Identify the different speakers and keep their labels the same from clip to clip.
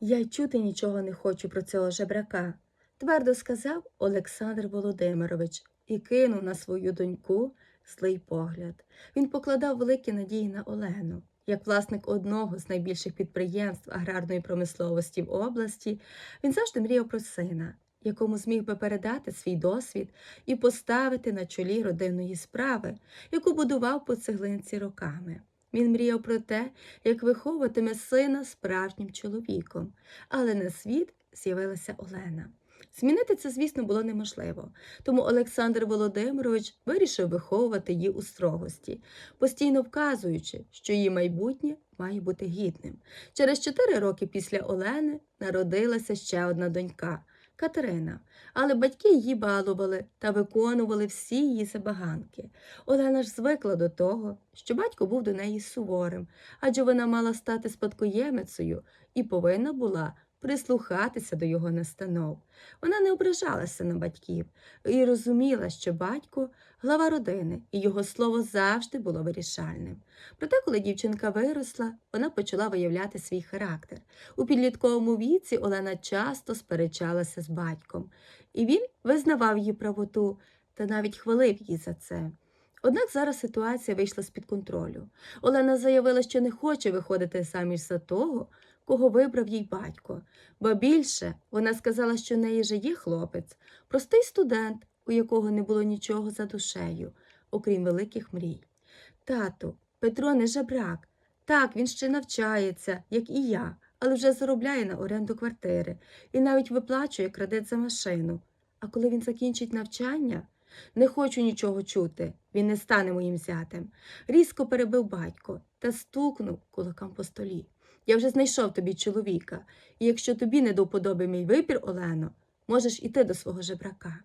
Speaker 1: Я й чути нічого не хочу про цього жебрака, твердо сказав Олександр Володимирович і кинув на свою доньку злий погляд. Він покладав великі надії на Олену. Як власник одного з найбільших підприємств аграрної промисловості в області, він завжди мріяв про сина, якому зміг би передати свій досвід і поставити на чолі родинної справи, яку будував по цеглинці роками. Він мріяв про те, як виховуватиме сина справжнім чоловіком, але на світ з'явилася Олена. Змінити це, звісно, було неможливо, тому Олександр Володимирович вирішив виховувати її у строгості, постійно вказуючи, що її майбутнє має бути гідним. Через чотири роки після Олени народилася ще одна донька Катерина, але батьки її балували та виконували всі її забаганки. Олена ж звикла до того, що батько був до неї суворим, адже вона мала стати спадкоємицею і повинна була прислухатися до його настанов. Вона не ображалася на батьків і розуміла, що батько глава родини, і його слово завжди було вирішальним. Проте, коли дівчинка виросла, вона почала виявляти свій характер. У підлітковому віці Олена часто сперечалася з батьком, і він визнавав її правоту та навіть хвалив її за це. Однак зараз ситуація вийшла з-під контролю. Олена заявила, що не хоче виходити заміж за того, кого вибрав їй батько, бо більше вона сказала, що в неї же є хлопець, простий студент, у якого не було нічого за душею, окрім великих мрій. Тату, Петро не жебрак. Так, він ще навчається, як і я, але вже заробляє на оренду квартири і навіть виплачує кредит за машину. А коли він закінчить навчання, не хочу нічого чути, він не стане моїм зятем. Різко перебив батько та стукнув кулаком по столі. Я вже знайшов тобі чоловіка, і якщо тобі не до вподоби мій вибір, Олено, можеш іти до свого жебрака.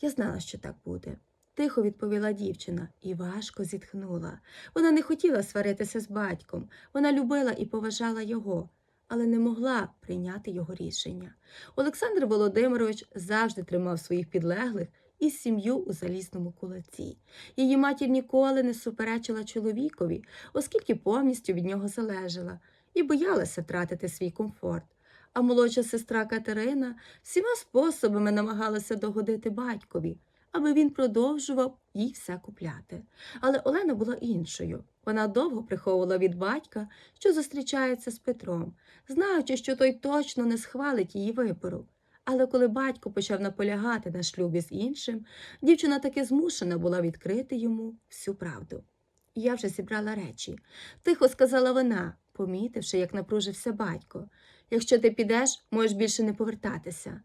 Speaker 1: Я знала, що так буде. Тихо відповіла дівчина і важко зітхнула. Вона не хотіла сваритися з батьком, вона любила і поважала його, але не могла прийняти його рішення. Олександр Володимирович завжди тримав своїх підлеглих і сім'ю у залізному кулаці. Її матір ніколи не суперечила чоловікові, оскільки повністю від нього залежала, і боялася втратити свій комфорт. А молодша сестра Катерина всіма способами намагалася догодити батькові, аби він продовжував їй все купляти. Але Олена була іншою. Вона довго приховувала від батька, що зустрічається з Петром, знаючи, що той точно не схвалить її вибору. Але коли батько почав наполягати на шлюбі з іншим, дівчина таки змушена була відкрити йому всю правду. Я вже зібрала речі, тихо сказала вона, помітивши, як напружився батько. Якщо ти підеш, можеш більше не повертатися.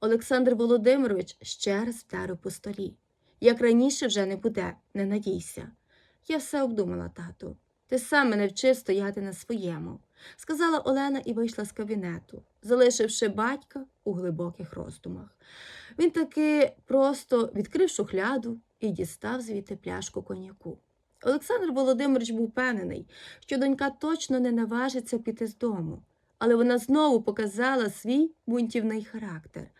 Speaker 1: Олександр Володимирович ще раз вдарив по столі. Як раніше вже не буде, не надійся. Я все обдумала, тату. Ти сам мене вчив стояти на своєму, сказала Олена і вийшла з кабінету, залишивши батька у глибоких роздумах. Він таки просто відкрив шухляду і дістав звідти пляшку коньяку. Олександр Володимирович був впевнений, що донька точно не наважиться піти з дому, але вона знову показала свій бунтівний характер.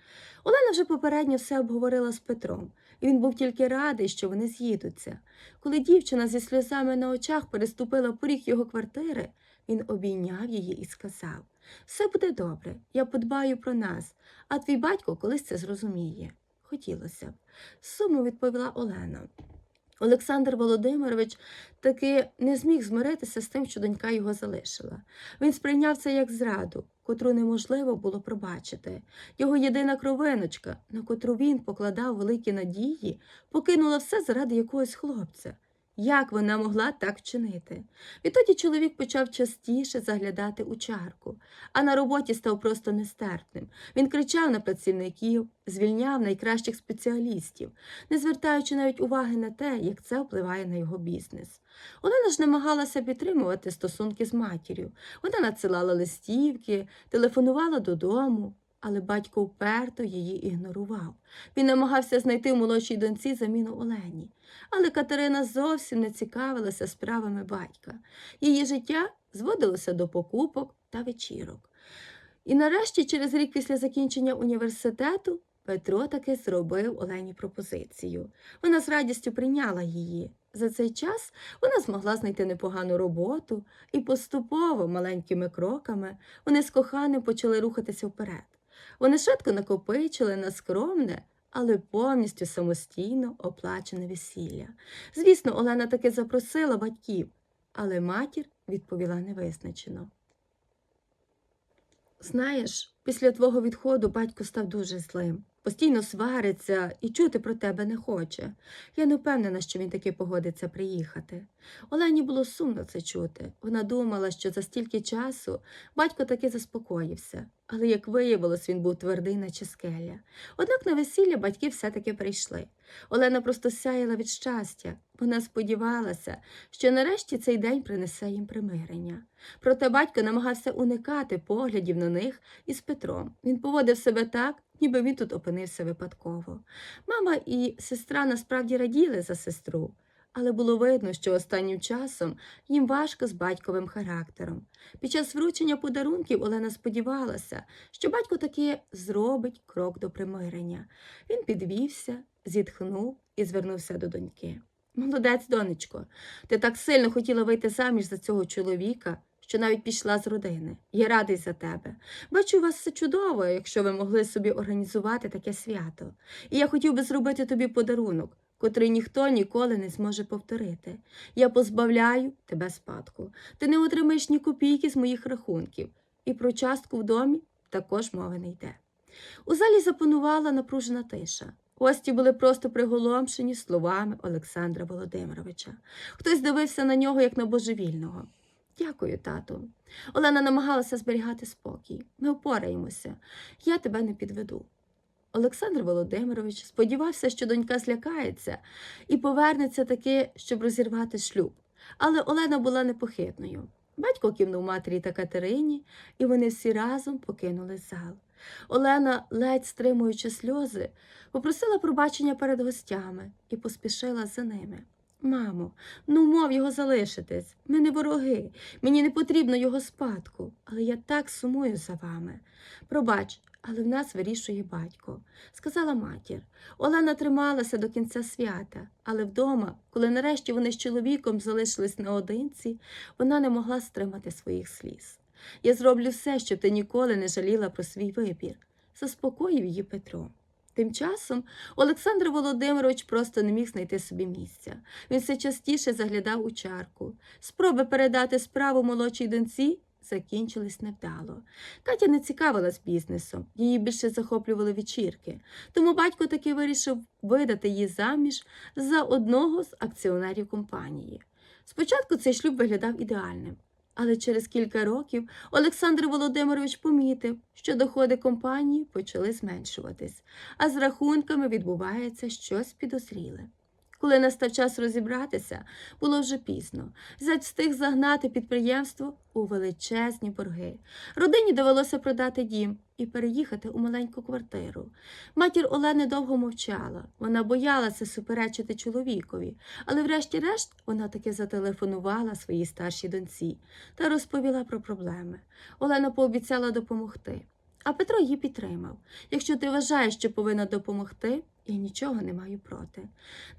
Speaker 1: Олена вже попередньо все обговорила з Петром, і він був тільки радий, що вони з'їдуться. Коли дівчина зі сльозами на очах переступила поріг його квартири, він обійняв її і сказав Все буде добре, я подбаю про нас, а твій батько колись це зрозуміє. Хотілося б. Сумно відповіла Олена. Олександр Володимирович таки не зміг змиритися з тим, що донька його залишила. Він сприйняв це як зраду, котру неможливо було пробачити. Його єдина кровиночка, на котру він покладав великі надії, покинула все заради якогось хлопця. Як вона могла так вчинити? Відтоді чоловік почав частіше заглядати у чарку, а на роботі став просто нестерпним. Він кричав на працівників, звільняв найкращих спеціалістів, не звертаючи навіть уваги на те, як це впливає на його бізнес. Олена ж намагалася підтримувати стосунки з матір'ю. Вона надсилала листівки, телефонувала додому, але батько вперто її ігнорував. Він намагався знайти в молодшій доньці заміну Олені. Але Катерина зовсім не цікавилася справами батька. Її життя зводилося до покупок та вечірок. І нарешті, через рік після закінчення університету, Петро таки зробив Олені пропозицію. Вона з радістю прийняла її. За цей час вона змогла знайти непогану роботу, і поступово, маленькими кроками, вони з коханим почали рухатися вперед. Вони швидко накопичили на скромне, але повністю самостійно оплачене весілля. Звісно, Олена таки запросила батьків, але матір відповіла невизначено. Знаєш, після твого відходу батько став дуже злим. Постійно свариться і чути про тебе не хоче. Я не впевнена, що він таки погодиться приїхати. Олені було сумно це чути. Вона думала, що за стільки часу батько таки заспокоївся, але, як виявилось, він був твердий, наче скеля. Однак на весілля батьки все-таки прийшли. Олена просто сяяла від щастя. Вона сподівалася, що нарешті цей день принесе їм примирення. Проте батько намагався уникати поглядів на них із Петром. Він поводив себе так, ніби він тут опинився випадково. Мама і сестра насправді раділи за сестру, але було видно, що останнім часом їм важко з батьковим характером. Під час вручення подарунків Олена сподівалася, що батько таки зробить крок до примирення. Він підвівся, зітхнув і звернувся до доньки. Молодець, донечко, ти так сильно хотіла вийти заміж за цього чоловіка, що навіть пішла з родини. Я радий за тебе. Бачу, у вас все чудово, якщо ви могли собі організувати таке свято. І я хотів би зробити тобі подарунок, котрий ніхто ніколи не зможе повторити. Я позбавляю тебе спадку. Ти не отримаєш ні копійки з моїх рахунків, і про частку в домі також мови не йде. У залі запанувала напружена тиша. Гості були просто приголомшені словами Олександра Володимировича. Хтось дивився на нього, як на божевільного. Дякую, тату. Олена намагалася зберігати спокій. Ми впораємося. Я тебе не підведу. Олександр Володимирович сподівався, що донька злякається і повернеться таки, щоб розірвати шлюб. Але Олена була непохитною. Батько кивнув матері та Катерині, і вони всі разом покинули зал. Олена, ледь стримуючи сльози, попросила пробачення перед гостями і поспішила за ними. Мамо, ну мов його залишитись. Ми не вороги. Мені не потрібно його спадку, але я так сумую за вами. Пробач, але в нас вирішує батько, сказала матір. Олена трималася до кінця свята, але вдома, коли нарешті вони з чоловіком залишились наодинці, вона не могла стримати своїх сліз. Я зроблю все, щоб ти ніколи не жаліла про свій вибір, заспокоїв її Петро. Тим часом Олександр Володимирович просто не міг знайти собі місця. Він все частіше заглядав у чарку. Спроби передати справу молодшій доньці закінчились невдало. Катя не цікавилась бізнесом, її більше захоплювали вечірки. Тому батько таки вирішив видати її заміж за одного з акціонерів компанії. Спочатку цей шлюб виглядав ідеальним. Але через кілька років Олександр Володимирович помітив, що доходи компанії почали зменшуватись, а з рахунками відбувається щось підозріле. Коли настав час розібратися, було вже пізно. Зять встиг загнати підприємство у величезні борги. Родині довелося продати дім і переїхати у маленьку квартиру. Матір Олени довго мовчала. Вона боялася суперечити чоловікові, але врешті-решт вона таки зателефонувала своїй старшій доньці та розповіла про проблеми. Олена пообіцяла допомогти. А Петро її підтримав. Якщо ти вважаєш, що повинна допомогти, я нічого не маю проти.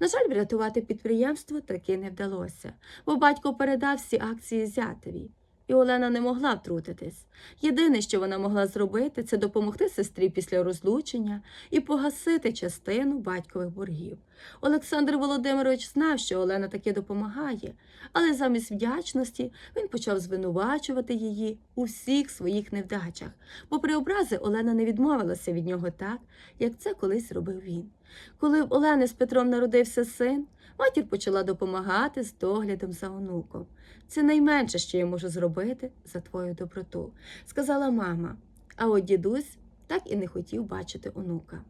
Speaker 1: На жаль, врятувати підприємство таки не вдалося, бо батько передав всі акції зятеві. І Олена не могла втрутитись. Єдине, що вона могла зробити, це допомогти сестрі після розлучення і погасити частину батькових боргів. Олександр Володимирович знав, що Олена таки допомагає, але замість вдячності він почав звинувачувати її у всіх своїх невдачах, бо при образи Олена не відмовилася від нього так, як це колись робив він. Коли в Олени з Петром народився син, матір почала допомагати з доглядом за онуком. Це найменше, що я можу зробити за твою доброту, сказала мама. А от дідусь так і не хотів бачити онука.